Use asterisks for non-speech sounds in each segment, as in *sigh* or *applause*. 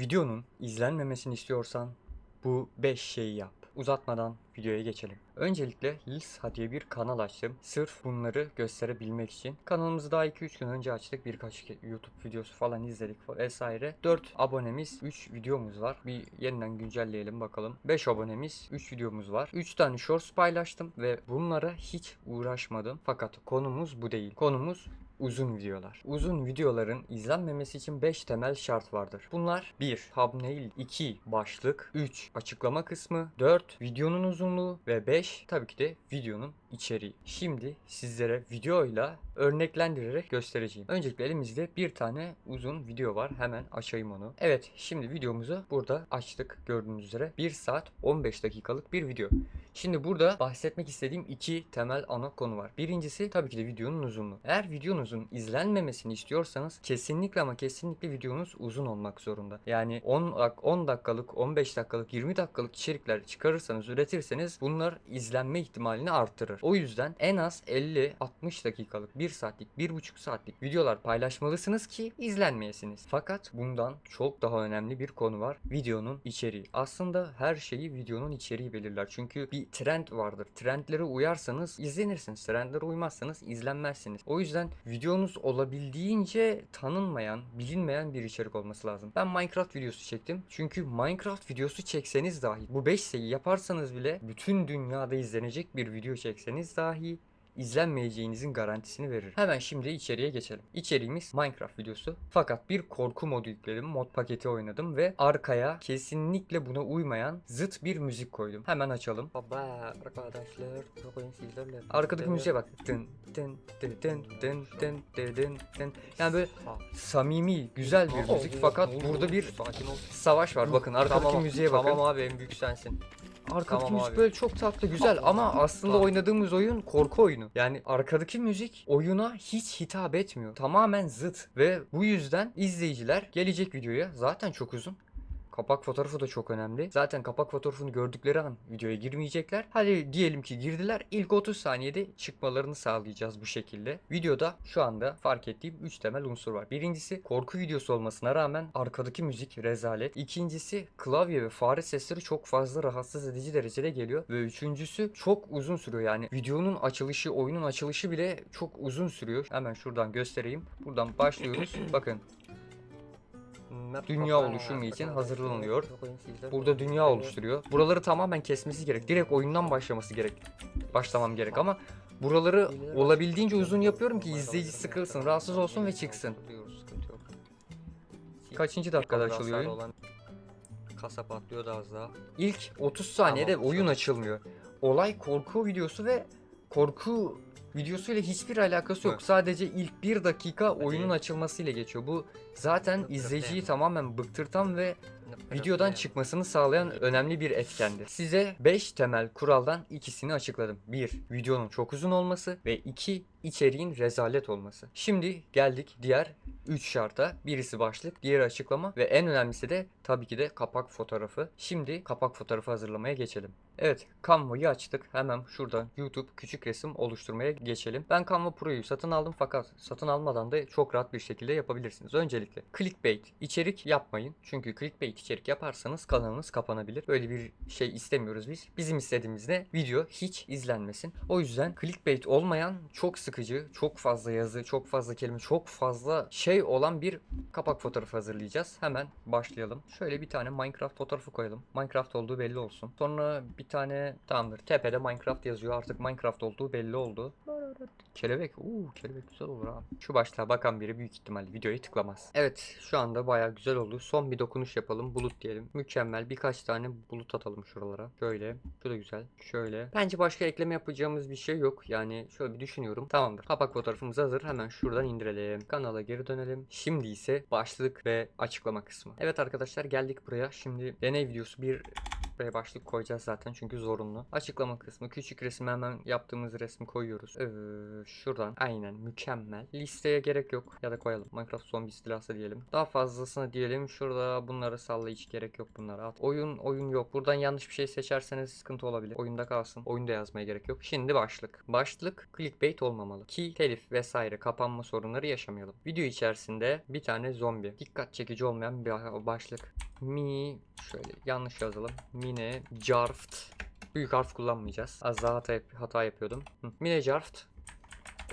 videonun izlenmemesini istiyorsan bu 5 şeyi yap. Uzatmadan videoya geçelim. Öncelikle Lisa diye bir kanal açtım. Sırf bunları gösterebilmek için. Kanalımızı daha 2-3 gün önce açtık. Birkaç YouTube videosu falan izledik vesaire. 4 abonemiz, 3 videomuz var. Bir yeniden güncelleyelim bakalım. 5 abonemiz, 3 videomuz var. 3 tane shorts paylaştım ve bunlara hiç uğraşmadım. Fakat konumuz bu değil. Konumuz uzun videolar. Uzun videoların izlenmemesi için 5 temel şart vardır. Bunlar 1. Thumbnail 2. Başlık 3. Açıklama kısmı 4. Videonun uzunluğu ve 5. Tabii ki de videonun içeriği. Şimdi sizlere videoyla örneklendirerek göstereceğim. Öncelikle elimizde bir tane uzun video var. Hemen açayım onu. Evet şimdi videomuzu burada açtık gördüğünüz üzere. 1 saat 15 dakikalık bir video. Şimdi burada bahsetmek istediğim iki temel ana konu var. Birincisi tabii ki de videonun uzunluğu. Eğer videonuzun izlenmemesini istiyorsanız kesinlikle ama kesinlikle videonuz uzun olmak zorunda. Yani 10, dak 10 dakikalık, 15 dakikalık, 20 dakikalık içerikler çıkarırsanız, üretirseniz bunlar izlenme ihtimalini arttırır. O yüzden en az 50-60 dakikalık, 1 saatlik, 1,5 saatlik videolar paylaşmalısınız ki izlenmeyesiniz. Fakat bundan çok daha önemli bir konu var. Videonun içeriği. Aslında her şeyi videonun içeriği belirler. Çünkü bir trend vardır. Trendlere uyarsanız izlenirsiniz. Trendlere uymazsanız izlenmezsiniz. O yüzden videonuz olabildiğince tanınmayan, bilinmeyen bir içerik olması lazım. Ben Minecraft videosu çektim. Çünkü Minecraft videosu çekseniz dahi bu 5 şeyi yaparsanız bile bütün dünyada izlenecek bir video çekseniz dahi izlenmeyeceğinizin garantisini veririm. Hemen şimdi içeriye geçelim. İçeriğimiz Minecraft videosu. Fakat bir korku modu yükledim. Mod paketi oynadım ve arkaya kesinlikle buna uymayan zıt bir müzik koydum. Hemen açalım. Baba arkadaşlar bugün sizlerle Arkadaki müziğe bak. Dın dın dın dın dın dın dın dın. Yani böyle samimi, güzel bir müzik fakat burada bir savaş var. Bakın arkadaki müziğe bakın. Tamam abi en büyük sensin. Arkadaki Tamam müzik abi. böyle çok tatlı güzel ama aslında Tamam. oynadığımız oyun korku oyunu. Yani arkadaki müzik oyuna hiç hitap etmiyor. Tamamen zıt ve bu yüzden izleyiciler gelecek videoya zaten çok uzun. Kapak fotoğrafı da çok önemli. Zaten kapak fotoğrafını gördükleri an videoya girmeyecekler. Hadi diyelim ki girdiler. İlk 30 saniyede çıkmalarını sağlayacağız bu şekilde. Videoda şu anda fark ettiğim 3 temel unsur var. Birincisi korku videosu olmasına rağmen arkadaki müzik rezalet. İkincisi klavye ve fare sesleri çok fazla rahatsız edici derecede geliyor. Ve üçüncüsü çok uzun sürüyor. Yani videonun açılışı, oyunun açılışı bile çok uzun sürüyor. Hemen şuradan göstereyim. Buradan başlıyoruz. Bakın Dünya oluşumu için hazırlanıyor. Burada dünya oluşturuyor. Buraları tamamen kesmesi gerek. Direkt oyundan başlaması gerek. Başlamam gerek ama buraları olabildiğince uzun yapıyorum ki izleyici sıkılsın, rahatsız olsun ve çıksın. Kaçıncı dakikada açılıyor oyun? Kasa patlıyordu az daha. İlk 30 saniyede oyun açılmıyor. Olay korku videosu ve korku videosuyla hiçbir alakası yok. Evet. Sadece ilk bir dakika oyunun açılmasıyla geçiyor. Bu zaten izleyiciyi tamamen bıktırtan ve videodan çıkmasını sağlayan önemli bir etkendir. Size 5 temel kuraldan ikisini açıkladım. 1. Videonun çok uzun olması ve 2. içeriğin rezalet olması. Şimdi geldik diğer 3 şarta. Birisi başlık, diğeri açıklama ve en önemlisi de tabii ki de kapak fotoğrafı. Şimdi kapak fotoğrafı hazırlamaya geçelim. Evet, Canva'yı açtık. Hemen şuradan YouTube küçük resim oluşturmaya geçelim. Ben Canva Pro'yu satın aldım fakat satın almadan da çok rahat bir şekilde yapabilirsiniz. Öncelikle clickbait içerik yapmayın. Çünkü clickbait içerik yaparsanız kanalınız kapanabilir. Böyle bir şey istemiyoruz biz. Bizim istediğimiz ne? Video hiç izlenmesin. O yüzden clickbait olmayan çok sıkıcı, çok fazla yazı, çok fazla kelime, çok fazla şey olan bir kapak fotoğrafı hazırlayacağız. Hemen başlayalım. Şöyle bir tane Minecraft fotoğrafı koyalım. Minecraft olduğu belli olsun. Sonra bir tane tamamdır. Tepede Minecraft yazıyor. Artık Minecraft olduğu belli oldu. Kelebek. Uuu kelebek güzel olur ha. Şu başlığa bakan biri büyük ihtimalle videoyu tıklamaz. Evet şu anda baya güzel oldu. Son bir dokunuş yapalım. Bulut diyelim. Mükemmel. Birkaç tane bulut atalım şuralara. Şöyle. Şu da güzel. Şöyle. Bence başka ekleme yapacağımız bir şey yok. Yani şöyle bir düşünüyorum. Tamamdır. Kapak fotoğrafımız hazır. Hemen şuradan indirelim. Kanala geri dönelim. Şimdi ise başlık ve açıklama kısmı. Evet arkadaşlar geldik buraya. Şimdi deney videosu bir Buraya başlık koyacağız zaten çünkü zorunlu. Açıklama kısmı küçük resmi hemen yaptığımız resmi koyuyoruz. Ee, şuradan aynen mükemmel. Listeye gerek yok ya da koyalım. Minecraft zombi istilası diyelim. Daha fazlasını diyelim. Şurada bunları salla hiç gerek yok bunlara at. Oyun oyun yok. Buradan yanlış bir şey seçerseniz sıkıntı olabilir. Oyunda kalsın. Oyunda yazmaya gerek yok. Şimdi başlık. Başlık clickbait olmamalı. Ki telif vesaire kapanma sorunları yaşamayalım. Video içerisinde bir tane zombi. Dikkat çekici olmayan bir başlık. Mi şöyle yanlış yazalım. Mine Jarft. Büyük harf kullanmayacağız. Az daha hata, yap- hata yapıyordum. Hı. Mine Jarft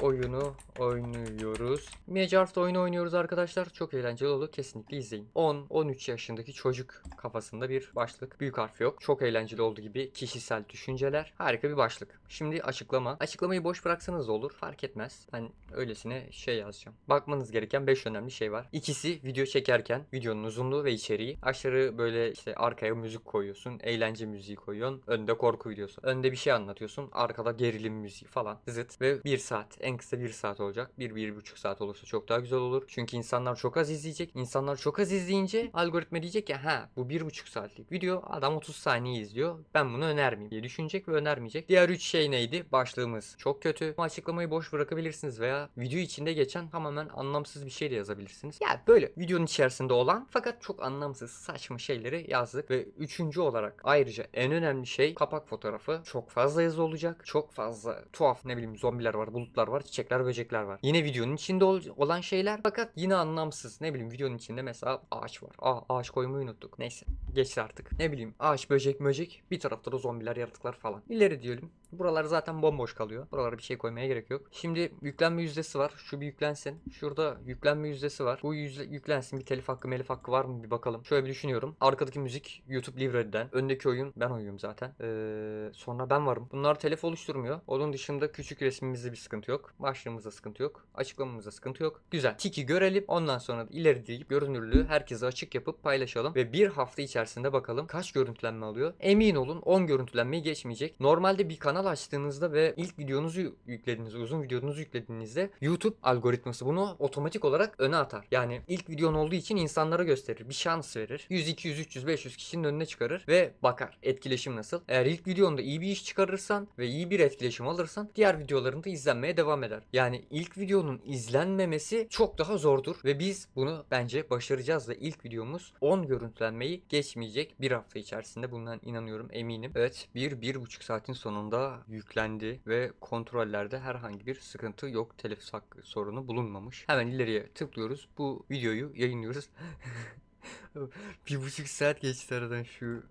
oyunu oynuyoruz. Mine Jarft oyunu oynuyoruz arkadaşlar. Çok eğlenceli oldu. Kesinlikle izleyin. 10-13 yaşındaki çocuk kafasında bir başlık. Büyük harf yok. Çok eğlenceli oldu gibi kişisel düşünceler. Harika bir başlık. Şimdi açıklama. Açıklamayı boş bıraksanız olur. Fark etmez. Ben öylesine şey yazacağım. Bakmanız gereken 5 önemli şey var. İkisi video çekerken videonun uzunluğu ve içeriği. Aşırı böyle işte arkaya müzik koyuyorsun. Eğlence müziği koyuyorsun. Önde korku videosu. Önde bir şey anlatıyorsun. Arkada gerilim müziği falan. Zıt. Ve 1 saat. En kısa 1 saat olacak. 1-1,5 saat olursa çok daha güzel olur. Çünkü insanlar çok az izleyecek. İnsanlar çok az izleyince algoritma diyecek ya ha bu 1,5 saatlik video adam 30 saniye izliyor. Ben bunu önermeyeyim diye düşünecek ve önermeyecek. Diğer 3 şey neydi? Başlığımız çok kötü. Bu açıklamayı boş bırakabilirsiniz veya video içinde geçen tamamen anlamsız bir şey de yazabilirsiniz. Ya böyle videonun içerisinde olan fakat çok anlamsız saçma şeyleri yazdık ve üçüncü olarak ayrıca en önemli şey kapak fotoğrafı. Çok fazla yazı olacak. Çok fazla tuhaf ne bileyim zombiler var, bulutlar var, çiçekler, böcekler var. Yine videonun içinde ol- olan şeyler fakat yine anlamsız. Ne bileyim videonun içinde mesela ağaç var. Aa ağaç koymayı unuttuk. Neyse geçti artık. Ne bileyim ağaç, böcek, möcek. Bir tarafta da zombiler, yaratıklar falan. İleri diyelim. Buralar zaten bomboş kalıyor. Buralara bir şey koymaya gerek yok. Şimdi yüklenme yüzdesi var. Şu bir yüklensin. Şurada yüklenme yüzdesi var. Bu yüzde yüklensin. Bir telif hakkı, melif hakkı var mı bir bakalım. Şöyle bir düşünüyorum. Arkadaki müzik YouTube Library'den. Öndeki oyun ben oynuyorum zaten. Ee, sonra ben varım. Bunlar telif oluşturmuyor. Onun dışında küçük resmimizde bir sıkıntı yok. Başlığımızda sıkıntı yok. Açıklamamızda sıkıntı yok. Güzel. Tiki görelim. Ondan sonra ileri deyip görünürlüğü herkese açık yapıp paylaşalım. Ve bir hafta içerisinde bakalım kaç görüntülenme alıyor. Emin olun 10 görüntülenmeyi geçmeyecek. Normalde bir kanal açtığınızda ve ilk videonuzu yüklediğinizde, uzun videonuzu yüklediğinizde YouTube algoritması bunu otomatik olarak öne atar. Yani ilk videon olduğu için insanlara gösterir. Bir şans verir. 100, 200, 300, 500 kişinin önüne çıkarır ve bakar etkileşim nasıl. Eğer ilk videonda iyi bir iş çıkarırsan ve iyi bir etkileşim alırsan diğer videolarında izlenmeye devam eder. Yani ilk videonun izlenmemesi çok daha zordur ve biz bunu bence başaracağız ve ilk videomuz 10 görüntülenmeyi geçmeyecek bir hafta içerisinde bundan inanıyorum eminim. Evet bir bir buçuk saatin sonunda yüklendi ve kontrollerde herhangi bir sıkıntı yok. Telif sorunu bulunmamış. Hemen ileriye tıklıyoruz. Bu videoyu yayınlıyoruz. *laughs* bir buçuk saat geçti aradan şu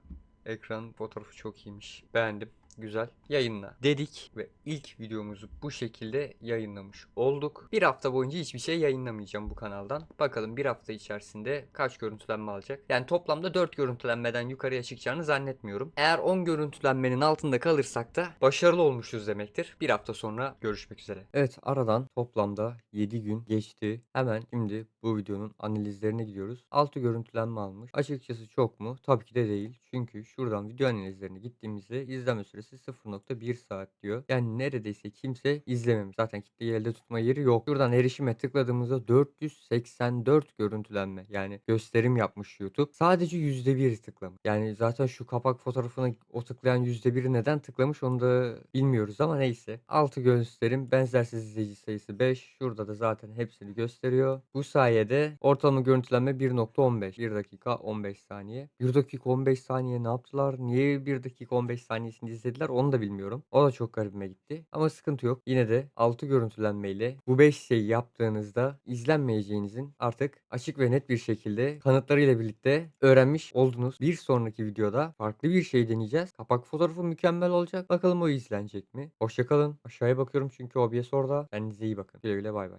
ekran fotoğrafı çok iyiymiş. Beğendim. Güzel. Yayınla dedik ve ilk videomuzu bu şekilde yayınlamış olduk. Bir hafta boyunca hiçbir şey yayınlamayacağım bu kanaldan. Bakalım bir hafta içerisinde kaç görüntülenme alacak. Yani toplamda 4 görüntülenmeden yukarıya çıkacağını zannetmiyorum. Eğer 10 görüntülenmenin altında kalırsak da başarılı olmuşuz demektir. Bir hafta sonra görüşmek üzere. Evet aradan toplamda 7 gün geçti. Hemen şimdi bu videonun analizlerine gidiyoruz. 6 görüntülenme almış. Açıkçası çok mu? Tabii ki de değil. Çünkü şuradan video analizlerine gittiğimizde izleme süresi 0.1 saat diyor. Yani neredeyse kimse izlememiş. Zaten kitleyi elde tutma yeri yok. Şuradan erişime tıkladığımızda 484 görüntülenme. Yani gösterim yapmış YouTube. Sadece %1 tıklamış. Yani zaten şu kapak fotoğrafına o tıklayan %1'i neden tıklamış onu da bilmiyoruz ama neyse. 6 gösterim benzersiz izleyici sayısı 5. Şurada da zaten hepsini gösteriyor. Bu sayede ortalama görüntülenme 1.15. 1 dakika 15 saniye. 1 dakika 15 saniye ne yaptılar? Niye 1 dakika 15 saniyesini izlediler onu da bilmiyorum. O da çok garibime gitti. Ama sıkıntı yok. Yine de 6 görüntülenmeyle bu 5 şeyi yaptığınızda izlenmeyeceğinizin artık açık ve net bir şekilde kanıtlarıyla birlikte öğrenmiş oldunuz. Bir sonraki videoda farklı bir şey deneyeceğiz. Kapak fotoğrafı mükemmel olacak. Bakalım o izlenecek mi? Hoşçakalın. Aşağıya bakıyorum çünkü OBS orada. Kendinize iyi bakın. Güle güle bay bay.